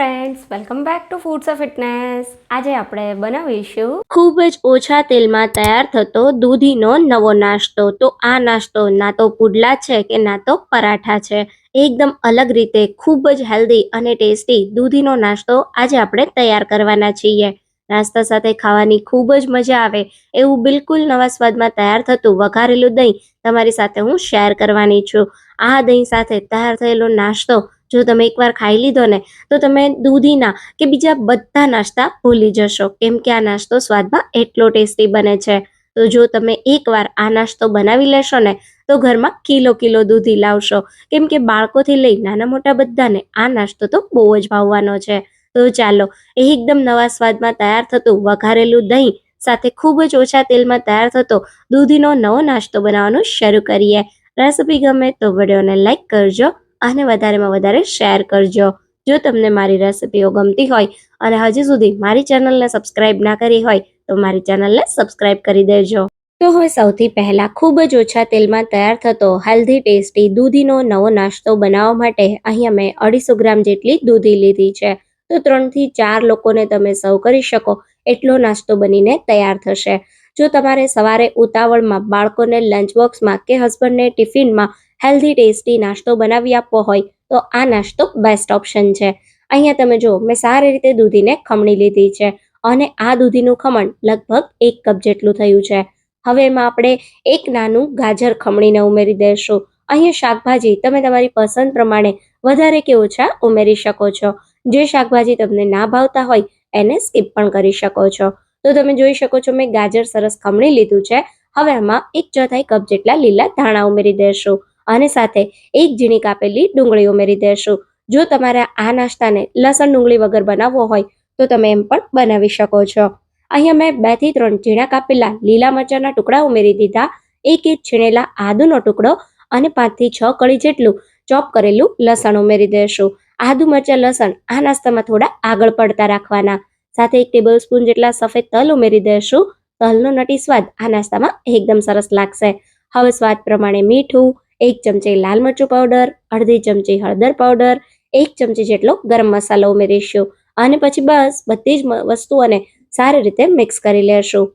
Friends welcome back to foods of fitness આજે આપણે બનાવીશું ખૂબ જ ઓછા તેલમાં તૈયાર થતો દૂધીનો નવો નાસ્તો. તો આ નાસ્તો ના તો પુડલા છે કે ના તો પરાઠા છે. એકદમ અલગ રીતે, ખૂબ જ હેલ્ધી અને ટેસ્ટી દૂધીનો નાસ્તો આજે આપણે તૈયાર કરવાના છીએ. નાસ્તા સાથે ખાવાની ખૂબ જ મજા આવે. એવું બિલકુલ નવા સ્વાદમાં તૈયાર થતું વઘારેલું દહીં તમારી સાથે હું શેર કરવાની છું. આ દહીં સાથે તૈયાર થયેલો નાસ્તો જો તમે એકવાર ખાઈ લીધો ને, તો તમે દૂધીના કે બીજા બધા નાસ્તા ભૂલી જશો. કેમ કે આ નાસ્તો સ્વાદમાં એટલો ટેસ્ટી બને છે. તો જો તમે એકવાર આ નાસ્તો બનાવી લેશો ને, તો ઘરમાં કિલો કિલો દૂધી લાવશો. કેમ કે બાળકોથી લઈ નાના મોટા બધાને આ નાસ્તો તો બહુ જ ભાવવાનો છે. તો ચાલો એકદમ નવા સ્વાદમાં તૈયાર થતું વઘારેલું દહીં સાથે ખૂબ જ ઓછા તેલમાં તૈયાર થતો દૂધીનો નવો નાસ્તો બનાવવાનું શરૂ કરીએ. રેસિપી ગમે તો વિડીયોને લાઈક કરજો. અને વધારેમાં વધારે શેર કરજો. જો તમને મારી રેસિપીઓ ગમતી હોય અને હજી સુધી મારી ચેનલને સબસ્ક્રાઇબ ના કરી હોય, તો મારી ચેનલને સબસ્ક્રાઇબ કરી દેજો. તો હવે સૌથી પહેલાં ખૂબ જ ઓછા તેલમાં તૈયાર થતો હેલ્ધી ટેસ્ટી દૂધીનો નવો નાસ્તો બનાવવા માટે અહીંયા મેં અઢીસો ગ્રામ જેટલી દૂધી લીધી છે. તો ત્રણથી ચાર લોકોને તમે સર્વ કરી શકો, એટલો નાસ્તો બનીને તૈયાર થશે. જો તમારે સવારે ઉતાવળમાં બાળકોને લંચ બોક્સમાં કે હસબન્ડને ટિફિનમાં હેલ્ધી ટેસ્ટી નાસ્તો બનાવી આપવો હોય, તો આ નાસ્તો બેસ્ટ ઓપ્શન છે. અહીંયા તમે જો મેં સારી રીતે દૂધીને ખમણી લીધી છે અને આ દૂધીનું ખમણ લગભગ એક કપ જેટલું થયું છે. હવે એમાં આપણે એક નાનું ગાજર ખમણીને ઉમેરી દઈશું અહીંયા શાકભાજી તમે તમારી પસંદ પ્રમાણે વધારે કે ઓછા ઉમેરી શકો છો. જે શાકભાજી તમને ના ભાવતા હોય, એને સ્કીપ પણ કરી શકો છો. તો તમે જોઈ શકો છો, મેં ગાજર સરસ ખમણી લીધું છે. હવે આમાં એક ચોથાઈ કપ જેટલા લીલા ધાણા ઉમેરી દેશું. અને સાથે એક ઝીણી કાપેલી ડુંગળી ઉમેરી દેશું. જો તમારે આ નાસ્તાને લસણ ડુંગળી વગર બનાવવો હોય, તો તમે એમ પણ બનાવી શકો છો. અહીંયા મેં બેથી ત્રણ ઝીણા કાપેલા લીલા મરચાના ટુકડા ઉમેરી દીધા. એક એક છીણેલા આદુનો ટુકડો અને પાંચથી છ કળી જેટલું ચોપ કરેલું લસણ ઉમેરી દેશું. આદુ, મરચાં, લસણ આ નાસ્તામાં થોડા આગળ પડતા રાખવાના. સાથે એક ટેબલ સ્પૂન જેટલા સફેદ તલ ઉમેરી દેશું. તલનો નટી સ્વાદ આ નાસ્તામાં એકદમ સરસ લાગશે. હવે સ્વાદ પ્રમાણે મીઠું એક ચમચી લાલ મરચું પાવડર અડધી ચમચી હળદર પાવડર એક ચમચી જેટલો ગરમ મસાલો ઉમેરીશું. અને પછી બસ બધી જ વસ્તુઓને સારી રીતે મિક્સ કરી લેશું.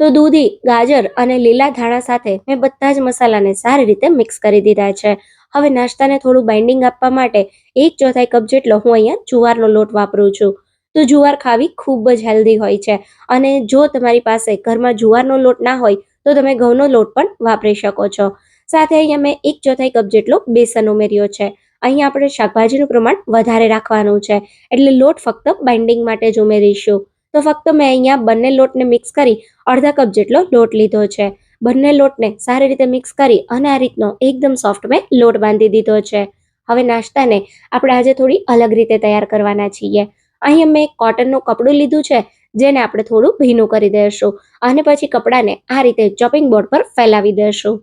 તો દૂધી, ગાજર અને લીલા ધાણા સાથે મેં બધા જ મસાલાને સારી રીતે મિક્સ કરી દીધા છે. હવે નાસ્તાને થોડું બાઇન્ડિંગ આપવા માટે એક ચોથાઈ કપ જેટલો હું અહીંયા જુવારનો લોટ વાપરું છું. તો જુવાર ખાવી ખૂબ જ હેલ્ધી હોય છે. અને જો તમારી પાસે ઘરમાં જુવારનો લોટ ના હોય, તો તમે ઘઉંનો લોટ પણ વાપરી શકો છો. સાથે અહીંયા મેં એક ચોથાઈ કપ જેટલો બેસન ઉમેર્યો છે. અહીંયા આપણે શાકભાજીનું પ્રમાણ વધારે રાખવાનું છે. એટલે લોટ ફક્ત બાઇન્ડિંગ માટે જ ઉમેરીશું. તો ફક્ત મેં અહીંયા બંને લોટને મિક્સ કરી અડધા કપ જેટલો લોટ લીધો છે. બંને લોટને સારી રીતે મિક્સ કરી અને આ રીતનો એકદમ સોફ્ટ મેં લોટ બાંધી દીધો છે. હવે નાસ્તાને આપણે આજે થોડી અલગ રીતે તૈયાર કરવાના છીએ. અહીંયા મેં કોટનનું કપડું લીધું છે, જેને આપણે થોડું ભીનું કરી દઈશું અને પછી કપડાને આ રીતે ચોપિંગ બોર્ડ પર ફેલાવી દઈશું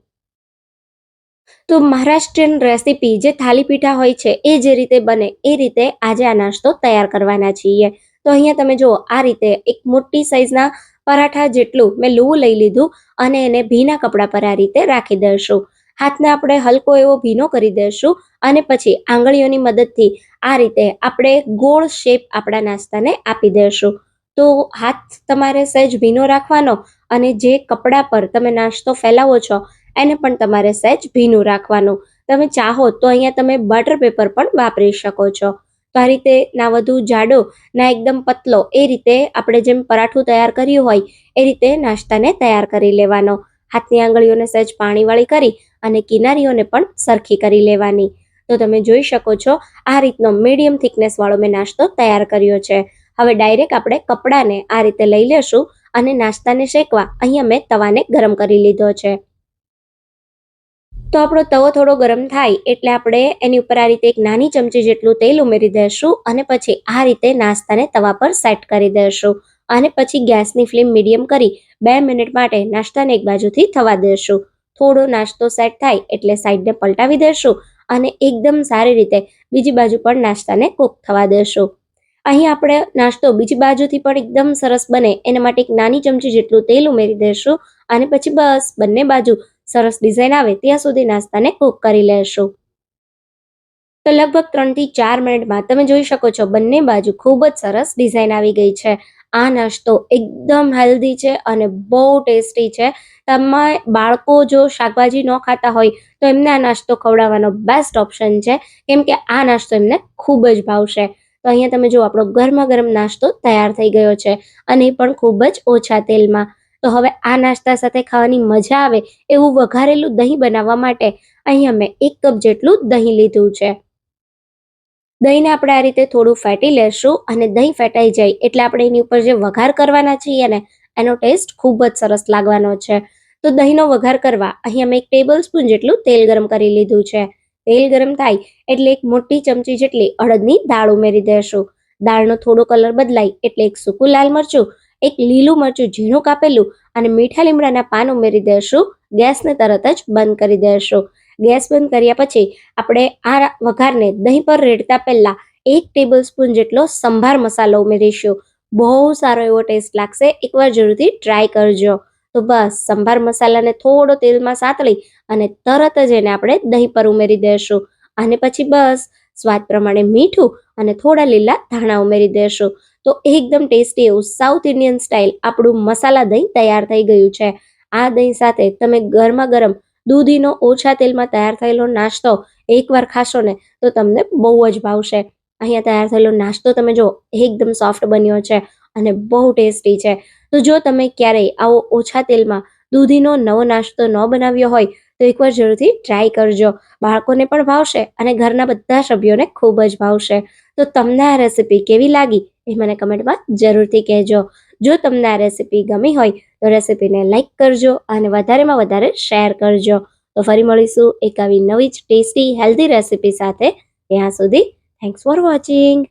તો મહારાષ્ટ્રીયન રેસીપી જે થાલી પીઠા હોય છે, એ જે રીતે બને, એ રીતે આજે આ નાસ્તો તૈયાર કરવાના છીએ. તો અહીંયા તમે જુઓ, આ રીતે એક મોટી સાઈઝના પરાઠા જેટલું મેં લૂવું લઈ લીધું અને એને ભીના કપડા પર આ રીતે રાખી દઈશું. હાથને આપણે હલકો એવો ભીનો કરી દઈશું અને પછી આંગળીઓની મદદથી આ રીતે આપણે ગોળ શેપ આપણા નાસ્તાને આપી દઈશું. તો હાથ તમારે સહેજ ભીનો રાખવાનો અને જે કપડા પર તમે નાસ્તો ફેલાવો છો એને પણ તમારે સહેજ ભીનું રાખવાનું. તમે ચાહો તો અહીંયા તમે બટર પેપર પણ વાપરી શકો છો. તો આ રીતે ના વધુ જાડો, ના એકદમ પતલો, એ રીતે આપણે જેમ પરાઠું તૈયાર કર્યું હોય, એ રીતે નાસ્તાને તૈયાર કરી લેવાનો. હાથની આંગળીઓને સહેજ પાણીવાળી કરી અને કિનારીઓને પણ સરખી કરી લેવાની. તો તમે જોઈ શકો છો, આ રીતનો મીડિયમ થિકનેસ વાળો મેં નાસ્તો તૈયાર કર્યો છે. હવે ડાયરેક્ટ આપણે કપડાને આ રીતે લઈ લેશું અને નાસ્તાને શેકવા અહીંયા મેં તવાને ગરમ કરી લીધો છે. તો આપણો તવો થોડો ગરમ થાય એટલે આપણે એની ઉપર આ રીતે એક નાની ચમચી જેટલું તેલ ઉમેરી દઈશું અને પછી આ રીતે નાસ્તાને તવા પર સેટ કરી દઈશું અને પછી ગેસની ફ્લેમ મીડિયમ કરી બે મિનિટ માટે નાસ્તાને એક બાજુથી થવા દઈશું થોડો નાસ્તો સેટ થાય એટલે સાઈડને પલટાવી દઈશું અને એકદમ સારી રીતે બીજી બાજુ પણ નાસ્તાને કૂક થવા દઈશું અહીં આપણે નાસ્તો બીજી બાજુથી પણ એકદમ સરસ બને એના માટે એક નાની ચમચી જેટલું તેલ ઉમેરી દઈશું અને પછી બસ બંને બાજુ સરસ ડિઝાઇન આવે ત્યાં સુધી નાસ્તાને કૂક કરી લેશું. તો લગભગ ત્રણથી ચાર મિનિટમાં તમે જોઈ શકો છો બંને બાજુ ખૂબ જ સરસ ડિઝાઇન આવી ગઈ છે. આ નાસ્તો એકદમ હેલ્ધી છે અને બહુ ટેસ્ટી છે. તમે બાળકો જો શાકભાજી ન ખાતા હોય તો એમને આ નાસ્તો ખવડાવવાનો બેસ્ટ ઓપ્શન છે. કેમ કે આ નાસ્તો એમને ખૂબ જ ભાવશે. તો અહીંયા તમે જો આપણો ગરમા ગરમ નાસ્તો તૈયાર થઈ ગયો છે અને એ પણ ખૂબ જ ઓછા તેલમાં. તો હવે આ નાસ્તા સાથે ખાવાની મજા આવે એવું વઘારેલું દહીં બનાવવા માટે અહીંયા મેં એક કપ જેટલું દહીં લીધું છે. દહીંને આપણે આ રીતે થોડું ફેટી લેશું અને દહીં ફેટાઈ જાય એટલે આપણે એની ઉપર જે વઘાર કરવાના છીએ ને, એનો ટેસ્ટ ખૂબ જ સરસ લાગવાનો છે. તો દહીંનો વઘાર કરવા અહીંયા મેં એક ટેબલ સ્પૂન જેટલું તેલ ગરમ કરી લીધું છે. તેલ ગરમ થાય એટલે એક મોટી ચમચી જેટલી અડદની દાળ ઉમેરી દેશું. દાળનો થોડો કલર બદલાય એટલે એક સૂકું લાલ મરચું એક લીલું મરચું ઝીણું કાપેલું અને મીઠા લીમડાના પાન ઉમેરી દેશું. ગેસને તરત જ બંધ કરી દેશું. ગેસ બંધ કર્યા પછી આપણે આ વઘારને દહીં પર રેડતા પહેલાં એક ટેબલ સ્પૂન જેટલો સંભાર મસાલો ઉમેરીશું. બહુ સારો એવો ટેસ્ટ લાગશે. એકવાર જરૂરથી ટ્રાય કરજો. તો બસ, સંભાર મસાલાને થોડો તેલમાં સાતળી અને તરત જ એને આપણે દહીં પર ઉમેરી દેશું. અને પછી બસ, સ્વાદ પ્રમાણે મીઠું અને થોડા લીલા ધાણા ઉમેરી દેશું. તો એકદમ ટેસ્ટી એવું સાઉથ ઇન્ડિયન સ્ટાઇલ આપણું મસાલા દહીં તૈયાર થઈ ગયું છે. આ દહીં સાથે તમે ગરમા ગરમ દૂધીનો ઓછા તેલમાં તૈયાર થયેલો નાસ્તો એકવાર ખાશો ને તો તમને બહુ જ ભાવશે. અહીંયા તૈયાર થયેલો નાસ્તો તમે જો એકદમ સોફ્ટ બન્યો છે અને બહુ ટેસ્ટી છે. તો જો તમે ક્યારેય આવો ઓછા તેલમાં દૂધીનો નવો નાસ્તો ન બનાવ્યો હોય તો એકવાર જરૂરથી ટ્રાય કરજો. બાળકોને પણ ભાવશે અને ઘરના બધા સભ્યોને ખૂબ જ ભાવશે. તો તમને આ રેસીપી કેવી લાગી? એ મને કમેન્ટમાં જરૂરથી કહેજો. જો તમને આ રેસીપી ગમી હોય, તો રેસીપીને લાઇક કરજો અને વધારેમાં વધારે શેર કરજો. તો ફરી મળીશું એક આવી નવી જ ટેસ્ટી હેલ્ધી રેસીપી સાથે ત્યાં સુધી. Thanks for watching